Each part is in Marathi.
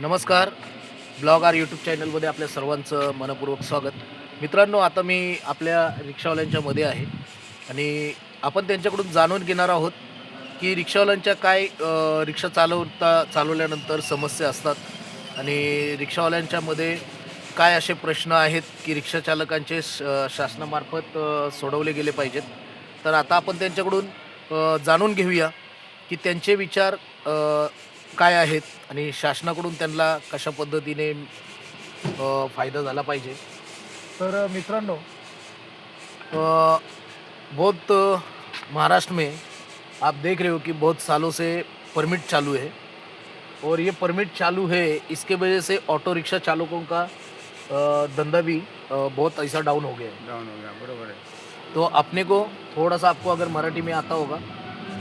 नमस्कार. ब्लॉग आर यूट्यूब चॅनलमध्ये आपल्या सर्वांचं मनपूर्वक स्वागत. मित्रांनो आता मी आपल्या रिक्षावाल्यांच्या मध्ये आहे. आणि आपण त्यांच्याकडून जाणून घेणार आहोत की रिक्षावाल्यांच्या काय अ, रिक्षा चालवता चालवल्यानंतर समस्या असतात आणि रिक्षावाल्यांच्यामध्ये काय असे प्रश्न आहेत की रिक्षा चालकांचे श शासनामार्फत अ, सोडवले गेले पाहिजेत. तर आता आपण त्यांच्याकडून अ, जाणून घेऊया की त्यांचे विचार अ, काय आहेत आणि शासनाकडून त्यांना कशा पद्धतीने फायदा झाला पाहिजे? तर मित्रांनो बहुत महाराष्ट्र में आप देख रहे हो कि बहुत सालों से परमिट चालू है। और ये परमिट चालू है इसके वजह से ऑटो रिक्शा चालकों का धंधा भी बहुत ऐसा डाउन हो गया है। डाऊन हो गया बरोबर आहे तो अपने को थोड़ा सा आपको अगर मराठी में आता होगा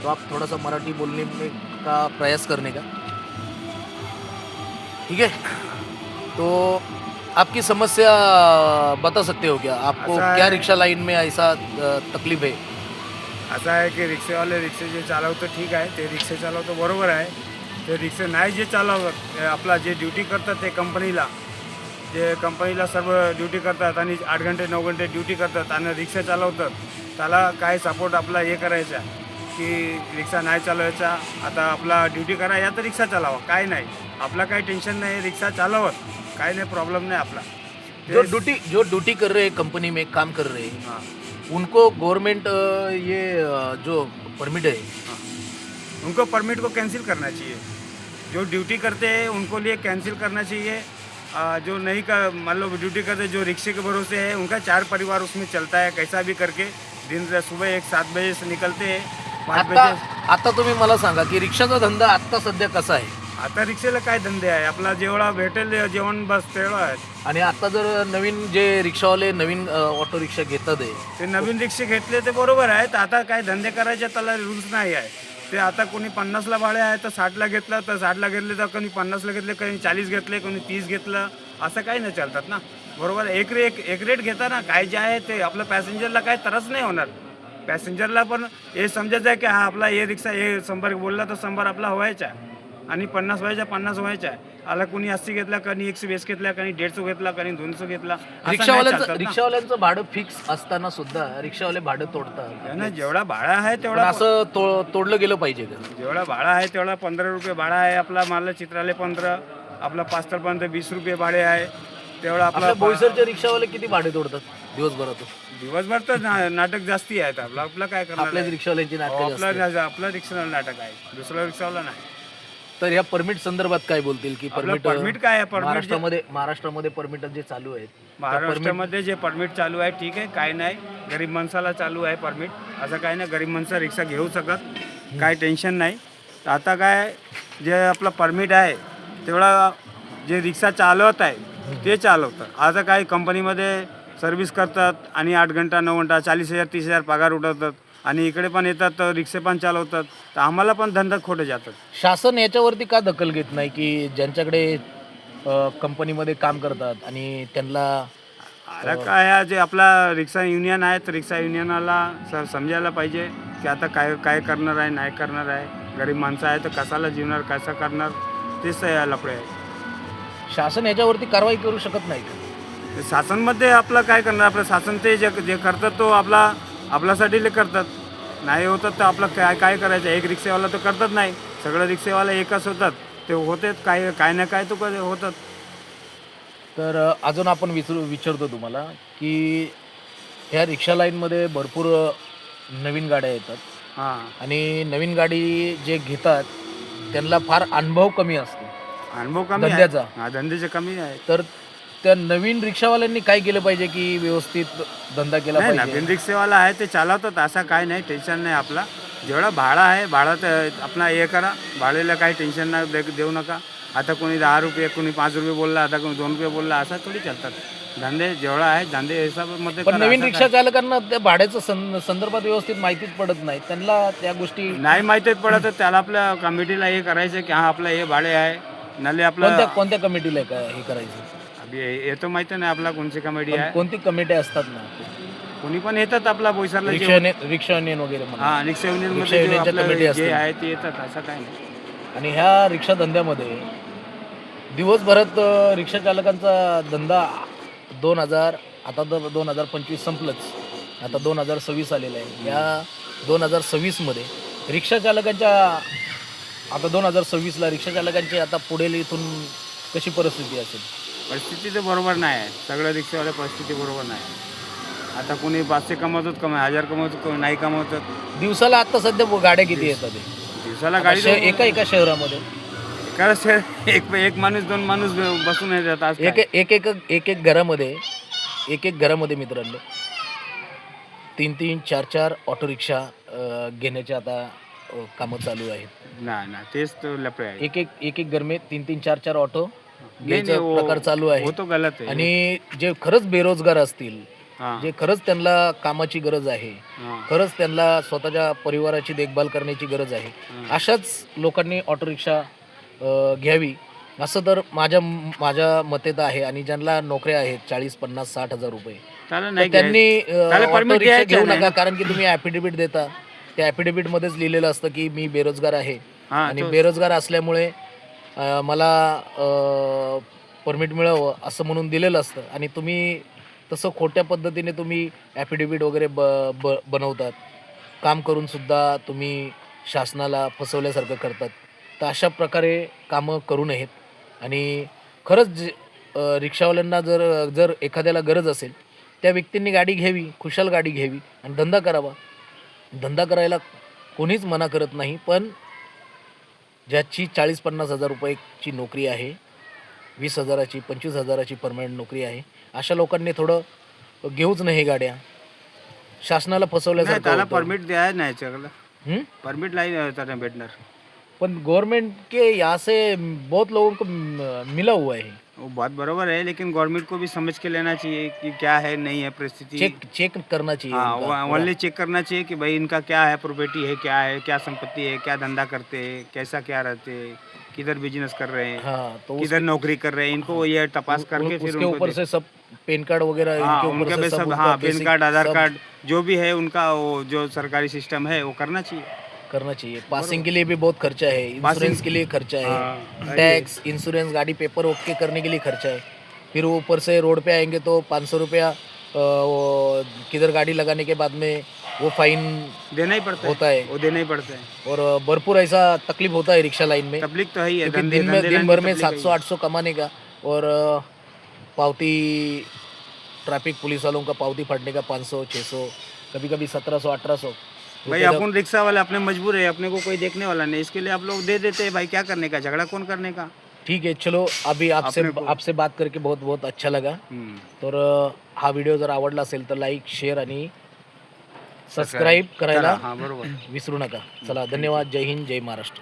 तो आप थोड़ा सा मराठी बोलने में का प्रयास करने का। ठीक है? तो आपकी समस्या बता सकते हो क्या? आपको ऐसा क्या है- रिक्शा लाइन में ऐसा अ, तकलीफ है? असं आहे की रिक्षेवाले रिक्षे जे चालवतं ठीक आहे ते रिक्षे चालवतं बरोबर आहे ते रिक्षे नाही जे चालवत ते आपला जे ड्युटी करतात ते कंपनीला जे कंपनीला सर्व ड्युटी करतात आणि आठ घंटे नऊ घंटे ड्युटी करतात आणि रिक्षा चालवतात त्याला काय सपोर्ट आपला हे करायचा? की रिक्षा नाही चालवायचा आता आपला ड्युटी करा या तर रिक्षा चालावा काय नाही. आपला काही टेन्शन नाही रिक्षा चालवत काय नाही प्रॉब्लेम नाही आपला. जो ड्यूटी जो ड्यूटी कर रहे हैं कंपनी में काम कर रहे हैं. हां उनको गवर्नमेंट ये अ, जो परमिट है उनको परमिट को कैंसिल करना चाहिए. जो ड्यूटी करते हैं उनको लिए कैंसिल करना चाहिए. आ, जो नहीं कर मान लो ड्यूटी करते जो रिक्शे के भरोसे है उनका चार परिवार उसमें चलता है कैसा भी करके. दिन सुबह एक सात बजे से निकलते हैं पाच आता बजे. आता तुम्ही मला सांगा की रिक्षाचा धंदा आत्ता सध्या कसा आहे? आता रिक्षेला काय धंदे आहे? आपला जेवढा भेटेल जेवण बस तेवढं आहे. आणि आता जर नवीन जे रिक्षावाले नवीन अ, ऑटो रिक्षा घेतात आहे. ते नवीन रिक्षे घेतले ते बरोबर आहेत. आता काय धंदे करायचे त्याला रूल्स नाही आहे. ते आता कोणी पन्नासला भाडे आहे तर साठला घेतलं तर साठला घेतले तर कोणी पन्नासला घेतले कोणी चाळीस घेतले कोणी तीस घेतलं. असं काही नाही चालतात ना. बरोबर. एक रे एक एक रेट घेता ना. काय जे आहे ते आपलं पॅसेंजरला काय त्रास नाही होणार. पॅसेंजरला पण हे समजायचं आहे की हा आपला हे रिक्षा हे शंभर बोलला तर शंभर आपला व्हायचा. आहे. आणि पन्नास व्हायचा पन्नास व्हायचा आहे आला कोणी अस्सी घेतला कोणी एकशे वीस घेतला कोणी दीडशे घेतला कोणी दोनशे घेतला रिक्षावाल्यांचं भाडं फिक्स असताना सुद्धा रिक्षावाले भाडं तोडतात. जेवढा भाडा आहे तेवढा असं तोडलं गेलं पाहिजे जेवढा भाडा आहे तेवढा पंधरा रुपये भाडा आहे आपला मला चित्रालय पंधरा आपला पास्तरपर्यंत वीस रुपये भाडे आहे तेवढा आपला आपल्या बोईसरचे रिक्षावाले किती भाडे तोडतात दिवसभरातून? दिवसभर तर नाटक जास्ती आहेत आपलं आपलं काय करणार आपल्याच आहे? रिक्षावाल्यांची हो, नाटकं आहेत. आपलं आपलं रिक्षा नाटक आहे. दुसरं रिक्षावाला नाही. तर ह्या परमिट संदर्भात काय बोलतील की आपलं परमिट परमिट काय आहे? महाराष्ट्रामध्ये महाराष्ट्रामध्ये परमिट जे चालू आहेत महाराष्ट्रामध्ये जे परमिट चालू आहे ठीक आहे काय नाही. गरीब माणसाला चालू आहे परमिट. असं काय नाही गरीब माणसं रिक्षा घेऊ शकत काय टेन्शन नाही. तर आता काय जे आपलं परमिट आहे तेवढा जे रिक्षा चालवत आहे ते चालवतं आता काय कंपनीमध्ये सर्व्हिस करतात आणि आठ घंटा नऊ घंटा चाळीस हजार तीस हजार पगार उठवतात. आणि इकडे पण येतात तर रिक्षे पण चालवतात. तर आम्हाला पण धंदा खोटे जातात शासन याच्यावरती का दखल घेत नाही की ज्यांच्याकडे अ, कंपनीमध्ये काम करतात आणि त्यांना आता काय आहे जे आपला रिक्षा युनियन आहे तर रिक्षा युनियनला सर समजायला पाहिजे की आता काय काय करणार आहे नाही करणार आहे. गरीब माणसं आहे तर कसाला जीवणार कसं करणार? तेच लफडे आहे. शासन याच्यावरती कारवाई करू शकत नाही का? शासनमध्ये आपलं काय करणार? आपलं शासन ते जे जे करतात तो आपला आपल्यासाठी ले करतात. नाही होतात तर आपलं काय काय करायचं? एक रिक्षेवाला तर करतात नाही. सगळं रिक्षेवाला एकच होतात. ते होतेच काय काय ना काय तो कधी होतात. तर अजून आपण विचारू विचारतो तुम्हाला की ह्या रिक्षा लाईनमध्ये भरपूर नवीन गाड्या येतात. हां. आणि नवीन गाडी जे घेतात त्यांना फार अनुभव कमी असतो. अनुभव कमी आहे. धंद्याचा. हा धंद्याचे कमी आहे. तर त्या नवीन रिक्षावाल्यांनी काय केलं पाहिजे की व्यवस्थित धंदा केला नाही पाहिजे? नवीन रिक्षेवाला आहे ते चालवतात असा काय नाही टेन्शन नाही आपला. जेवढा भाडा आहे भाडा तर आपला हे करा. भाड्याला काही टेन्शन नाही दे- देऊ नका. आता कोणी दहा रुपये कोणी पाच रुपये बोलला आता कोणी दोन रुपये बोलला असा थोडी चालतात. धंदे जेवढा आहे धंदे हिसाबामध्ये पण करा, नवीन असं रिक्षा चालकांना त्या भाड्याचं सं- संदर्भात व्यवस्थित माहितीच पडत नाही. त्यांना त्या गोष्टी. नाही माहितीच पडत तर त्याला आपल्या कमिटीला हे करायचं की हा आपलं हे भाडे आहे. नाले आपलं कोणत्या कोणत्या कमिटीला हे करायचं? तर माहिती नाही आपला कोणची कमिटी पण आहे. कोणती कमिटी असतात ना? कोणी पण येतात आपला बोईसरला रिक्षा युनियन- रिक्षा युनियन वगैरे म्हणा. हा रिक्षा रिक्षा युनियनमध्ये जे युनियनच्या आपलं कमिटी जे असतील. आहे ते येतात असं काय नाही. आणि ह्या रिक्षा धंद्यामध्ये दिवसभरात अ, रिक्षा चालकांचा धंदा दोन हजार आता तर दोन हजार पंचवीस संपलंच. आता दोन हजार सव्वीस आलेलं आहे. या दोन हजार सव्वीसमध्ये रिक्षा चालकांच्या आता दोन हजार सव्वीसला रिक्षा चालकांची आता पुढे इथून कशी परिस्थिती असेल? परिस्थिती तर बरोबर नाही. आहे सगळं रिक्षावाल्या परिस्थिती बरोबर नाही. आता कोणी पाचशे कमवतात कमी हजार कमवतात कोणी नाही कमवतात? दिवसाला आता सध्या गाड्या किती येतात? दिवसाला आता गाडी एका एका शहरामध्ये. एका शे- एक एक माणूस दोन माणूस बसून येतात आज एक काय? एक एक एक एक घरामध्ये एक एक घरामध्ये मित्रांनो. तीन तीन चार चार ऑटो रिक्षा अ, घेण्याचे आता अ, कामं चालू आहेत. नाही नाही तेच तर आहे एक एक एक एक घर में तीन तीन चार चार ऑटो वो- प्रकार चालू आहे. गलत आहे. आणि जे खरंच बेरोजगार असतील हां, जे खरंच त्यांना कामाची गरज आहे हां, खरंच त्यांना स्वतःच्या परिवाराची देखभाल करण्याची गरज आहे हां. अशाच लोकांनी ऑटो रिक्षा घ्यावी. असं तर माझ्या माझ्या मते तर आहे आणि ज्यांना नोकऱ्या आहेत चाळीस पन्नास साठ हजार रुपये. त्यांनी ऑटो रिक्षा घेऊ नका. कारण की तुम्ही ॲफिडेविट देता. त्या ॲफिडेविट मध्येच लिहिलेलं असतं की मी बेरोजगार आहे हां, आणि बेरोजगार असल्यामुळे मला परमिट मिळावं असं म्हणून दिलेलं असतं. आणि तुम्ही तसं खोट्या पद्धतीने तुम्ही ॲफिडेविट वगैरे ब ब बनवतात. काम करूनसुद्धा तुम्ही शासनाला फसवल्यासारखं करतात. तर अशा प्रकारे कामं करू नयेत. आणि खरंच जे रिक्षावाल्यांना जर जर एखाद्याला गरज असेल त्या व्यक्तींनी गाडी घ्यावी खुशाल गाडी घ्यावी आणि धंदा करावा. धंदा करायला कोणीच मना करत नाही पण ज्याची चाळीस पन्नास हजार रुपयाची नोकरी आहे वीस हजाराची पंचवीस हजाराची परमनंट नोकरी आहे अशा लोकांनी थोडं घेऊच नाही गाड्या शासनाला नाही फसवल्यासारखं त्याला होतं. परमिट द्यायला नाही? परमिट नाही त्याला भेटणार पण गवर्नमेंट के यहाँ से बहुत लोगों को मिला हुआ है। वो बात बरोबर है लेकिन गवर्नमेंट को भी समझ के लेना चाहिए कि क्या है नहीं है परिस्थिति। चेक चेक करना चाहिए हाँ ओनली चेक करना चाहिए कि भाई इनका क्या है प्रॉपर्टी है क्या है क्या संपत्ति है क्या धंधा करते हैं कैसा क्या रहते हैं किधर बिज़नेस कर रहे हैं हाँ तो किधर नौकरी कर रहे हैं इनको ये तपास करके फिर उसके ऊपर से सब पेन कार्ड वगैरह हाँ ऊपर उनके सब हाँ पैन कार्ड आधार कार्ड जो भी है उनका वो जो सरकारी सिस्टम है वो करना चाहिए। करना चाहिए। पासिंग के लिए भी बहुत खर्चा है इंश्योरेंस के लिए खर्चा है हाँ, टैक्स इंश्योरेंस गाड़ी पेपर ओके करने के लिए खर्चा है। फिर वो ऊपर से रोड पे आएँगे तो पाँच सौ रुपया किधर गाड़ी लगाने के बाद में वो फाइन देना ही पड़ता होता है। है वो देना ही पड़ता है। और भरपूर ऐसा तकलीफ़ होता है रिक्शा लाइन में। तकलीफ़ तो है ही है दिन में दिन भर में सात सौ आठ सौ कमाने का और पावती ट्रैफ़िक पुलिस वालों का पावती फटने का पाँच सौ छः सौ कभी कभी सत्रह सौ अठारह सौ। भाई अपन रिक्शा वाले अपने मजबूर है अपने को कोई देखने वाला नहीं। इसके लिए आप लोग दे देते हैं भाई क्या करने का? झगड़ा कौन करने का? ठीक है चलो अभी आपसे आपसे बात करके बहुत बहुत अच्छा लगा. तर हा व्हिडिओ जर आवडला असेल तर लाईक शेअर आणि सबस्क्राईब करायला विसरू नका. चला धन्यवाद. जय हिंद जय महाराष्ट्र.